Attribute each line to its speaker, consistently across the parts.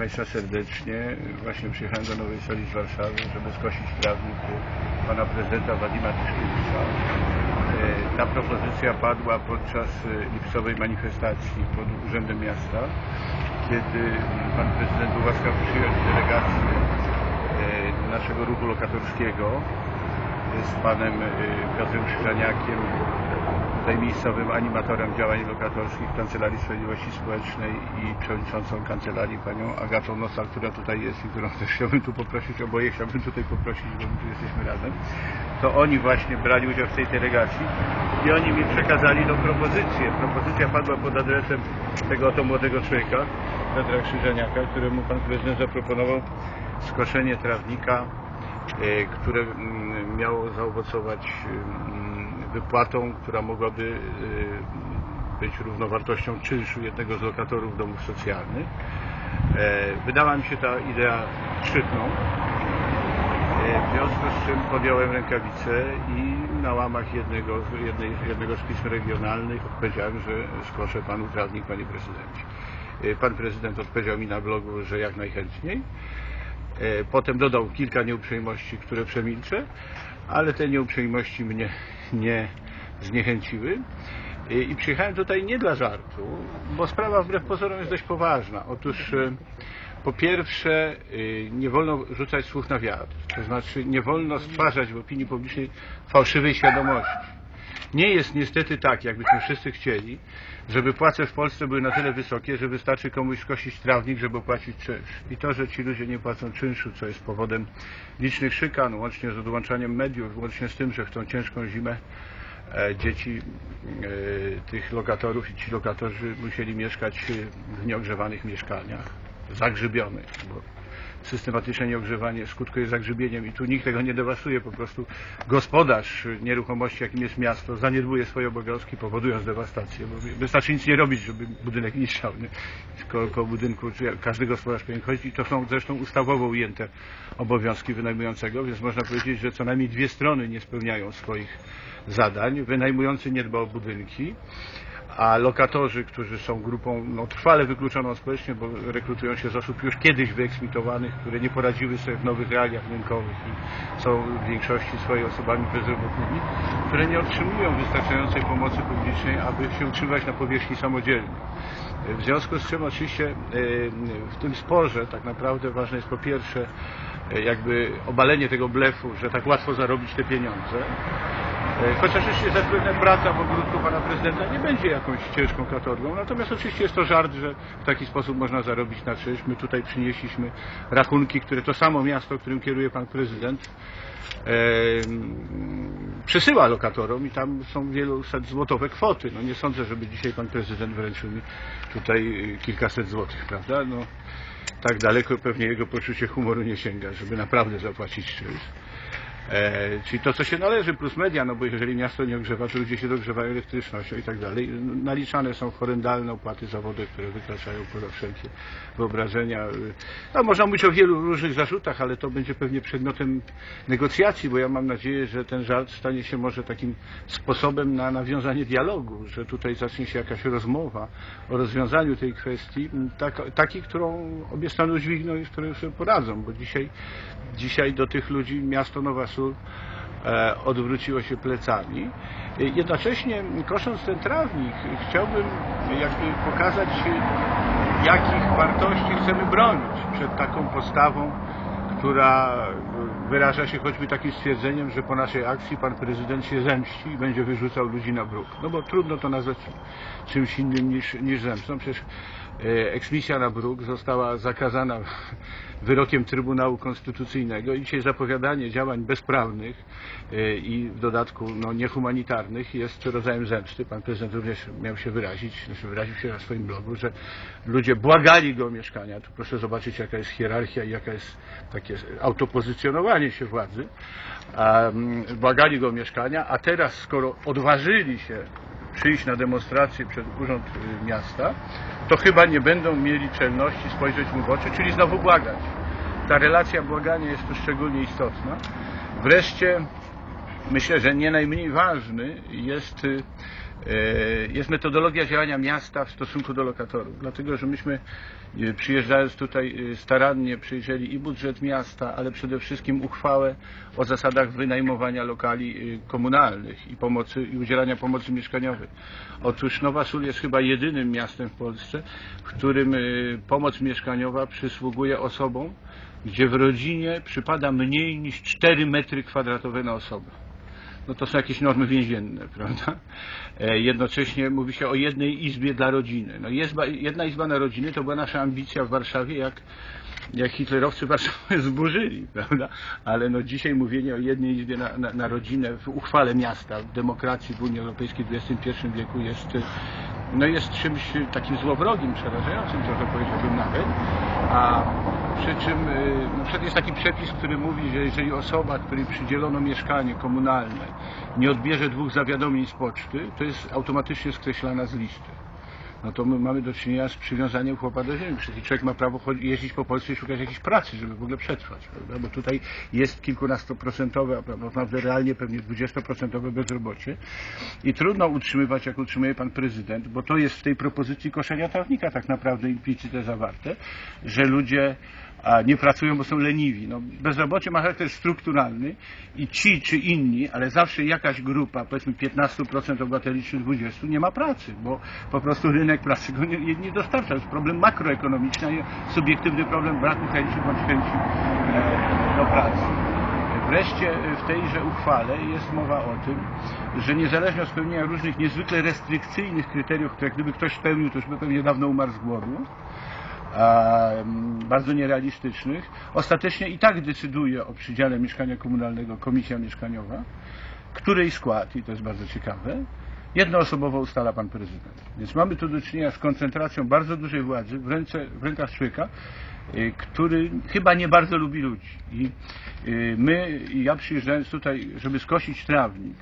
Speaker 1: Państwa serdecznie. Właśnie przyjechałem do Nowej Soli z Warszawy, żeby skosić trawnik Pana Prezydenta Władimira Tyszkiewicza. E, Ta propozycja padła podczas e, lipcowej manifestacji pod Urzędem Miasta, kiedy Pan Prezydent był łaskaw przyjąć delegację e, naszego ruchu lokatorskiego z Panem Piotrem Krzyżaniakiem, tutaj miejscowym animatorem działań lokatorskich w Kancelarii Sprawiedliwości Społecznej i przewodniczącą kancelarii panią Agatą Nosal, która tutaj jest i którą też chciałbym tu poprosić, oboje chciałbym tutaj poprosić, bo my tu jesteśmy razem, to oni właśnie brali udział w tej delegacji i oni mi przekazali tą propozycję. Propozycja padła pod adresem tego oto młodego człowieka, Piotra Krzyżaniaka, któremu pan prezydent zaproponował skoszenie trawnika, e, które mm, miało zaowocować mm, wypłatą, która mogłaby e, być równowartością czynszu jednego z lokatorów domów socjalnych. E, Wydała mi się ta idea szczytną. E, W związku z czym podjąłem rękawice i na łamach jednego, jednej, jednego z pism regionalnych odpowiedziałem, że skoszę panu trawnik, panie prezydencie. E, Pan prezydent odpowiedział mi na blogu, że jak najchętniej. Potem dodał kilka nieuprzejmości, które przemilczę, ale te nieuprzejmości mnie nie zniechęciły. I przyjechałem tutaj nie dla żartu, bo sprawa wbrew pozorom jest dość poważna. Otóż e, po pierwsze e, nie wolno rzucać słów na wiatr, to znaczy nie wolno stwarzać w opinii publicznej fałszywej świadomości. Nie jest niestety tak, jakbyśmy wszyscy chcieli, żeby płace w Polsce były na tyle wysokie, że wystarczy komuś skosić trawnik, żeby opłacić czynsz. I to, że ci ludzie nie płacą czynszu, co jest powodem licznych szykan, łącznie z odłączaniem mediów, łącznie z tym, że w tą ciężką zimę e, dzieci e, tych lokatorów i ci lokatorzy musieli mieszkać e, w nieogrzewanych mieszkaniach, zagrzybionych, bo systematyczne nieogrzewanie skutkuje zagrzybieniem i tu nikt tego nie dewastuje, po prostu gospodarz nieruchomości, jakim jest miasto, zaniedbuje swoje obowiązki, powodując dewastację, bo wystarczy nic nie robić, żeby budynek niszczał. Nie? Tylko koło budynku każdy gospodarz powinien chodzić i to są zresztą ustawowo ujęte obowiązki wynajmującego, więc można powiedzieć, że co najmniej dwie strony nie spełniają swoich zadań. Wynajmujący nie dba o budynki, a lokatorzy, którzy są grupą no, trwale wykluczoną społecznie, bo rekrutują się z osób już kiedyś wyeksmitowanych, które nie poradziły sobie w nowych realiach rynkowych i są w większości swojej osobami bezrobotnymi, które nie otrzymują wystarczającej pomocy publicznej, aby się utrzymywać na powierzchni samodzielnie. W związku z czym oczywiście w tym sporze tak naprawdę ważne jest po pierwsze jakby obalenie tego blefu, że tak łatwo zarobić te pieniądze. E, Chociaż oczywiście zapewne praca w ogródku pana prezydenta nie będzie jakąś ciężką katorgą, natomiast oczywiście jest to żart, że w taki sposób można zarobić na czymś. My tutaj przynieśliśmy rachunki, które to samo miasto, którym kieruje pan prezydent, e, przesyła lokatorom i tam są wieluset złotowe kwoty. No nie sądzę, żeby dzisiaj pan prezydent wręczył mi tutaj y, kilkaset złotych, prawda? No, tak daleko pewnie jego poczucie humoru nie sięga, żeby naprawdę zapłacić czymś. E, czyli to, co się należy, plus media, no bo jeżeli miasto nie ogrzewa, to ludzie się dogrzewają elektrycznością i tak dalej. Naliczane są horrendalne opłaty zawodowe, które wykraczają poza wszelkie wyobrażenia. No, można mówić o wielu różnych zarzutach, ale to będzie pewnie przedmiotem negocjacji, bo ja mam nadzieję, że ten żart stanie się może takim sposobem na nawiązanie dialogu, że tutaj zacznie się jakaś rozmowa o rozwiązaniu tej kwestii, tak, takiej, którą obie strony udźwigną i z której sobie poradzą, bo dzisiaj, dzisiaj do tych ludzi miasto Nowa Sól e, odwróciło się plecami. E, Jednocześnie kosząc ten trawnik chciałbym jakby pokazać e, jakich wartości chcemy bronić przed taką postawą, która wyraża się choćby takim stwierdzeniem, że po naszej akcji pan prezydent się zemści i będzie wyrzucał ludzi na bruk. No bo trudno to nazwać czymś innym niż, niż zemstą. Przecież e, eksmisja na bruk została zakazana wyrokiem Trybunału Konstytucyjnego i dzisiaj zapowiadanie działań bezprawnych e, i w dodatku no, niehumanitarnych jest rodzajem zemsty. Pan prezydent również miał się wyrazić, znaczy wyraził się na swoim blogu, że ludzie błagali go o mieszkania. Tu proszę zobaczyć jaka jest hierarchia i jaka jest takie autopozycjonowanie się władzy. Błagali go o mieszkania, a teraz skoro odważyli się przyjść na demonstrację przed Urząd y, Miasta, to chyba nie będą mieli czelności spojrzeć mu w oczy, czyli znowu błagać. Ta relacja błagania jest tu szczególnie istotna. Wreszcie myślę, że nie najmniej ważny jest y, jest metodologia działania miasta w stosunku do lokatorów, dlatego że myśmy e, przyjeżdżając tutaj e, starannie przejrzeli i budżet miasta, ale przede wszystkim uchwałę o zasadach wynajmowania lokali komunalnych i pomocy i udzielania pomocy mieszkaniowej. Otóż Nowa Sól jest chyba jedynym miastem w Polsce, w którym pomoc mieszkaniowa przysługuje osobom, gdzie w rodzinie przypada mniej niż 4 metry kwadratowe na osobę no to są jakieś normy więzienne, prawda? E, jednocześnie mówi się o jednej izbie dla rodziny. No jest, jedna izba na rodziny to była nasza ambicja w Warszawie, jak, jak hitlerowcy Warszawę zburzyli, prawda? Ale no dzisiaj mówienie o jednej izbie na, na, na rodzinę w uchwale miasta, w demokracji w Unii Europejskiej w XXI wieku jest, no jest czymś takim złowrogim, przerażającym, trochę powiedziałbym nawet. A przy czym y, na przykład jest taki przepis, który mówi, że jeżeli osoba, której przydzielono mieszkanie komunalne nie odbierze dwóch zawiadomień z poczty, to jest automatycznie skreślana z listy no to my mamy do czynienia z przywiązaniem chłopa do ziemi. Przecież człowiek ma prawo jeździć po Polsce i szukać jakiejś pracy, żeby w ogóle przetrwać, prawda? Bo tutaj jest kilkunastoprocentowe, a naprawdę realnie pewnie dwudziestoprocentowe bezrobocie i trudno utrzymywać, jak utrzymuje pan prezydent, bo to jest w tej propozycji koszenia trawnika tak naprawdę implicite zawarte, że ludzie a nie pracują, bo są leniwi. No, bezrobocie ma charakter strukturalny i ci czy inni, ale zawsze jakaś grupa, powiedzmy 15% obywateli czy 20% nie ma pracy, bo po prostu rynek pracy go nie, nie dostarcza. To jest problem makroekonomiczny, a subiektywny problem braku chęci bądź chęci e, do pracy. Wreszcie w tejże uchwale jest mowa o tym, że niezależnie od spełnienia różnych niezwykle restrykcyjnych kryteriów, które gdyby ktoś spełnił, to już by pewnie dawno umarł z głodu, bardzo nierealistycznych, ostatecznie i tak decyduje o przydziale mieszkania komunalnego komisja mieszkaniowa, której skład, i to jest bardzo ciekawe, jednoosobowo ustala pan prezydent. Więc mamy tu do czynienia z koncentracją bardzo dużej władzy w, ręce, w rękach człowieka, y, który chyba nie bardzo lubi ludzi. I y, my, ja przyjeżdżając tutaj, żeby skosić trawnik,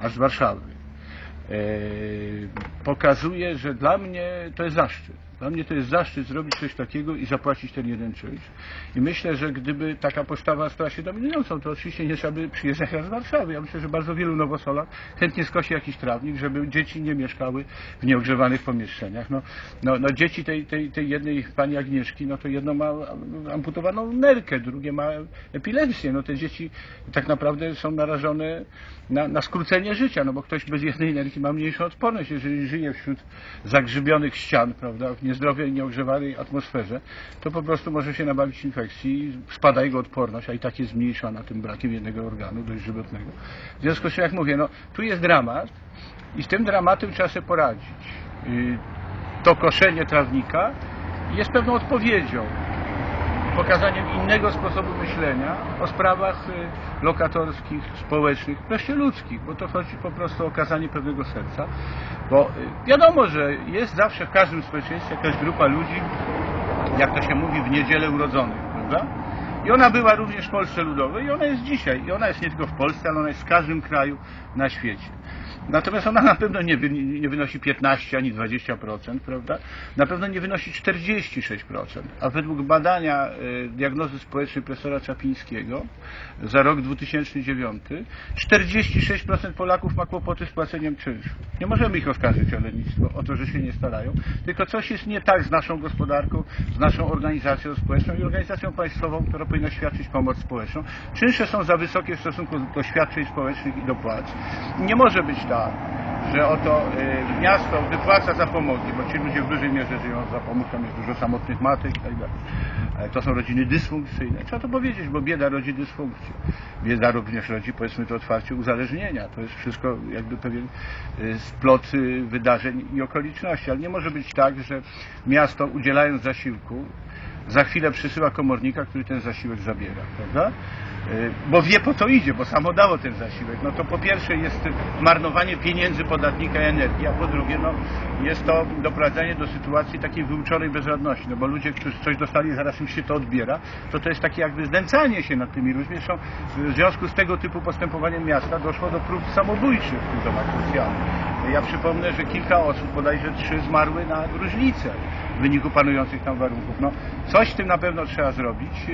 Speaker 1: aż z Warszawy, y, pokazuje, że dla mnie to jest zaszczyt. Dla mnie to jest zaszczyt zrobić coś takiego i zapłacić ten jeden czynsz. I myślę, że gdyby taka postawa stała się dominującą, to oczywiście nie trzeba by przyjeżdżać z Warszawy. Ja myślę, że bardzo wielu nowosolach chętnie skosi jakiś trawnik, żeby dzieci nie mieszkały w nieogrzewanych pomieszczeniach. No, no, no dzieci tej, tej, tej jednej pani Agnieszki, no to jedno ma amputowaną nerkę, drugie ma epilepsję. No te dzieci tak naprawdę są narażone na, na skrócenie życia, no bo ktoś bez jednej nerki ma mniejszą odporność, jeżeli żyje wśród zagrzybionych ścian, prawda, niezdrowej, nieogrzewanej atmosferze, to po prostu może się nabawić infekcji, spada jego odporność, a i tak jest zmniejszona tym brakiem jednego organu dość żywotnego. W związku z czym, jak mówię, no, tu jest dramat i z tym dramatem trzeba sobie poradzić. Y, to koszenie trawnika jest pewną odpowiedzią pokazaniem innego sposobu myślenia o sprawach y, lokatorskich, społecznych, wreszcie ludzkich, bo to chodzi po prostu o okazanie pewnego serca, bo y, wiadomo, że jest zawsze w każdym społeczeństwie jakaś grupa ludzi, jak to się mówi, w niedzielę urodzonych, prawda? I ona była również w Polsce Ludowej i ona jest dzisiaj. I ona jest nie tylko w Polsce, ale ona jest w każdym kraju na świecie. Natomiast ona na pewno nie, wy, nie wynosi 15 ani 20%, prawda? Na pewno nie wynosi 46%. A według badania y, diagnozy społecznej profesora Czapińskiego za rok 2009 46% Polaków ma kłopoty z płaceniem czynszu. Nie możemy ich oskarżyć o lenistwo, o to, że się nie starają, tylko coś jest nie tak z naszą gospodarką, z naszą organizacją społeczną i organizacją państwową, która powinna świadczyć pomoc społeczną. Czynsze są za wysokie w stosunku do świadczeń społecznych i do płac. Nie może być tak, że oto y, miasto wypłaca zapomogi, bo ci ludzie w dużej mierze żyją za pomocą, jest dużo samotnych matek i tak dalej. To są rodziny dysfunkcyjne. Trzeba to powiedzieć, bo bieda rodzi dysfunkcję. Bieda również rodzi, powiedzmy to otwarcie, uzależnienia. To jest wszystko jakby pewien y, splot y, wydarzeń i okoliczności. Ale nie może być tak, że miasto udzielając zasiłku za chwilę przysyła komornika, który ten zasiłek zabiera, prawda? Y, bo wie po co idzie, bo samo dało ten zasiłek. No to po pierwsze jest marnowanie pieniędzy podatnika i energii, a po drugie no, jest to doprowadzenie do sytuacji takiej wyuczonej bezradności, no bo ludzie, którzy coś dostali, zaraz im się to odbiera, to to jest takie jakby znęcanie się nad tymi ludźmi. Zresztą w związku z tego typu postępowaniem miasta doszło do prób samobójczych w tym domach socjalnych. Ja przypomnę, że kilka osób, bodajże trzy, zmarły na gruźlicę w wyniku panujących tam warunków. No, coś z tym na pewno trzeba zrobić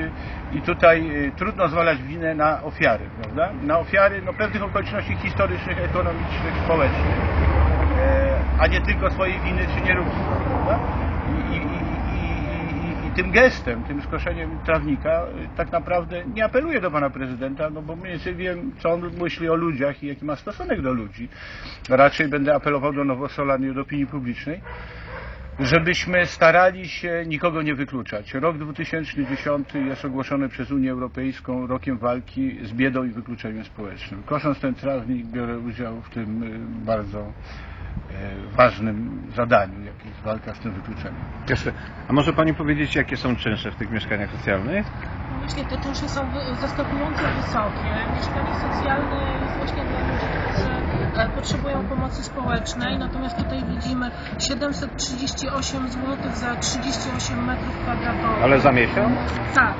Speaker 1: i tutaj y, trudno zwalać winę na ofiary, prawda? Na ofiary no, pewnych okoliczności historycznych, ekonomicznych, społecznych. a nie tylko swojej winy czy nieróbstwa, prawda? I, I tym gestem, tym skoszeniem trawnika e, tak naprawdę nie apeluję do pana prezydenta, no bo mniej więcej wiem, co on myśli o ludziach i jaki ma stosunek do ludzi. Raczej będę apelował do Nowosolan i do opinii publicznej, żebyśmy starali się nikogo nie wykluczać. Rok 2010 jest ogłoszony przez Unię Europejską rokiem walki z biedą i wykluczeniem społecznym. Kosząc ten trawnik biorę udział w tym y, bardzo e, ważnym zadaniu, walka z tym wykluczeniem.
Speaker 2: Jeszcze, a może Pani powiedzieć, jakie są czynsze w tych mieszkaniach socjalnych?
Speaker 3: No Właśnie te czynsze są zaskakująco wysokie. Mieszkanie socjalne jest właśnie dla ludzi, którzy e, potrzebują pomocy społecznej, natomiast tutaj widzimy 738 zł za 38 metrów kwadratowych.
Speaker 2: Ale za miesiąc?
Speaker 3: Tak,